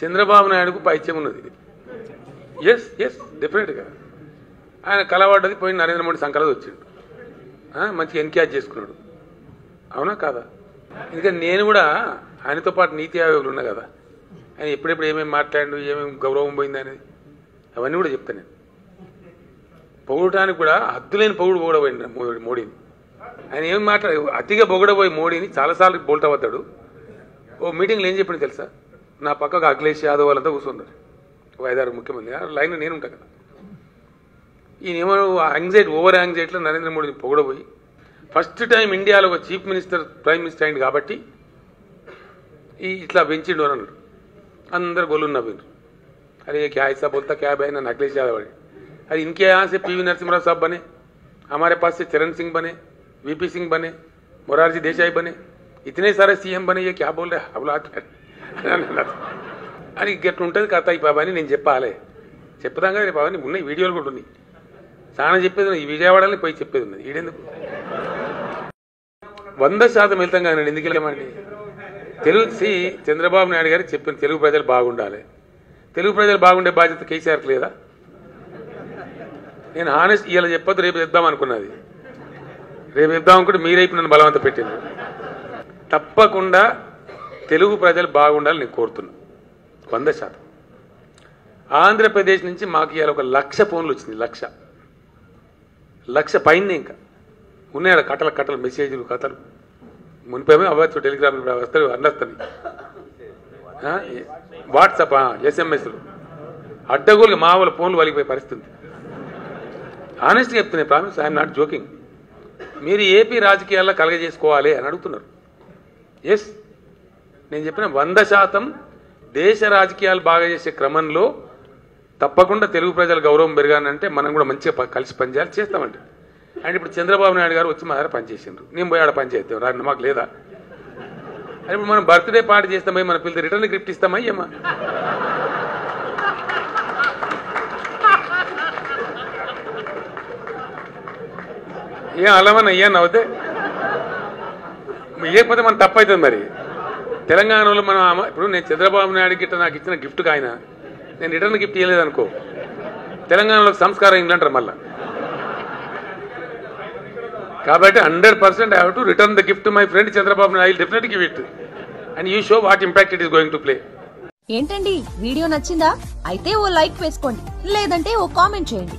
చంద్రబాబు నాయుడుకు పైత్యం ఉన్నది ఎస్ ఎస్ డెఫినెట్గా ఆయన కలవడ్డది పోయి నరేంద్ర మోడీ సంకలది వచ్చిండు. మంచిగా ఎన్క్యాచ్ చేసుకున్నాడు. అవునా కాదా? ఎందుకంటే నేను కూడా ఆయనతో పాటు నీతి ఆయోగులు ఉన్నా కదా. ఆయన ఎప్పుడెప్పుడు ఏమేమి మాట్లాడు ఏమేమి గౌరవం పోయింది అనేది అవన్నీ కూడా చెప్తాను నేను. పొగడటానికి కూడా హద్దులేని పొగుడు పొగడబోయింది మోడీని. ఆయన ఏం మాట్లాడు అతిగా పొగడబోయి మోడీని చాలాసార్లు బోల్ట్ అవుతాడు ఓ మీటింగ్లో ఏం చెప్పింది తెలుసా నా పక్కకు అఖిలేష్ యాదవ్ వాళ్ళంతా కూర్చున్నారు ఓ ఐదారు ముఖ్యమంత్రి ఆ లైన్ నేను ఉంటా కదా ఈయన ఏమో యాంగ్జైటీ ఓవర్ యాంగ్జైటీలో నరేంద్ర మోడీని పొగడబోయి ఫస్ట్ టైం ఇండియాలో ఒక చీఫ్ మినిస్టర్ ప్రైమ్ మినిస్టర్ అయింది కాబట్టి ఈ ఇట్లా పెంచిండు అని అన్నాడు అందరు గొల్లు నవ్విండ్రు अरे ये क्या ऐसा बोलता क्या है ना अखिलेश यादव है अरे इनके यहाँ से पीवी नरसिम्हा साहब बने हमारे पास से चरण सिंह बने वीपी सिंह बने मोरारजी देसाई बने इतने सारे सीएम बने ये क्या बोल रहे हैं अबला అని గట్టు ఉంటుంది కథ ఈ బాబా అని నేను చెప్పాలి చెప్తాం కదా రేపు అవన్నీ ఉన్నాయి వీడియోలు కూడా ఉన్నాయి చాలా చెప్పేది ఉన్నది ఈ విజయవాడలో పోయి చెప్పేది ఉన్నది ఈడెందుకు వంద శాతం వెళ్తాం కదా నేను ఎందుకు వెళ్ళామండి తెలుగు సి చంద్రబాబు నాయుడు గారు చెప్పిన తెలుగు ప్రజలు బాగుండాలి తెలుగు ప్రజలు బాగుండే బాధ్యత కేసీఆర్కి లేదా నేను హానెస్ట్ ఇలా చెప్పొద్దు రేపు చెప్దాం అనుకున్నది రేపు ఇద్దాం అనుకుంటే మీరైపు నన్ను బలవంత పెట్టింది తప్పకుండా తెలుగు ప్రజలు బాగుండాలని నేను కోరుతున్నా వంద శాతం. ఆంధ్రప్రదేశ్ నుంచి మాకు ఇవాళ ఒక లక్ష ఫోన్లు వచ్చింది లక్ష. లక్ష పైన ఇంకా. ఉన్నాయి ఆడ కట్టల కట్టలు మెసేజ్లు కథలు. మునిపేమో అవ్వచ్చు టెలిగ్రామ్ వస్తారు అన్నస్తాను వాట్సాప్ ఎస్ఎంఎస్లు. అడ్డగోలుగా మా వాళ్ళ ఫోన్లు వలిగిపోయే పరిస్థితి ఆనెస్ట్గా చెప్తున్నాయి ప్రామిస్ ఐఎమ్ నాట్ జోకింగ్ మీరు ఏపీ రాజకీయాల్లో కలగజేసుకోవాలి అని అడుగుతున్నారు. ఎస్ నేను చెప్పిన వంద శాతం దేశ రాజకీయాలు బాగా చేసే క్రమంలో తప్పకుండా తెలుగు ప్రజల గౌరవం పెరగానంటే మనం కూడా మంచిగా కలిసి పనిచేయాలి చేస్తామండి. అండ్ ఇప్పుడు చంద్రబాబు నాయుడు గారు వచ్చి మా దగ్గర పనిచేసిండ్రు. నేను పోయాడ పనిచేస్తాం రాని మాకు లేదా? అని ఇప్పుడు మనం బర్త్డే పార్టీ చేస్తామా మన పిల్లలు రిటర్న్ గిఫ్ట్ ఇస్తామా ఏమా ఏం అలమని అయ్యా నవ్వుతే? ఇవ్వకపోతే మనం తప్పవుతుంది మరి. తెలంగాణలో మనం ఇప్పుడు నేను చంద్రబాబు నాయుడు గిట్ట నాకు ఇచ్చిన గిఫ్ట్ ఆయన నేను రిటర్న్ గిఫ్ట్ ఇవ్వలేదు అనుకో తెలంగాణలో సంస్కారం ఇంగ్లంటారు మళ్ళా. కాబట్టి hundred percent I have to return the gift my friend Chandrababu Naidu. Definite give it and you show what impact it is going to play ఏంటండి? వీడియో నచ్చిందా? అయితే ఓ లైక్ వేసుకోండి. లేదంటే ఓ కామెంట్ చేయండి.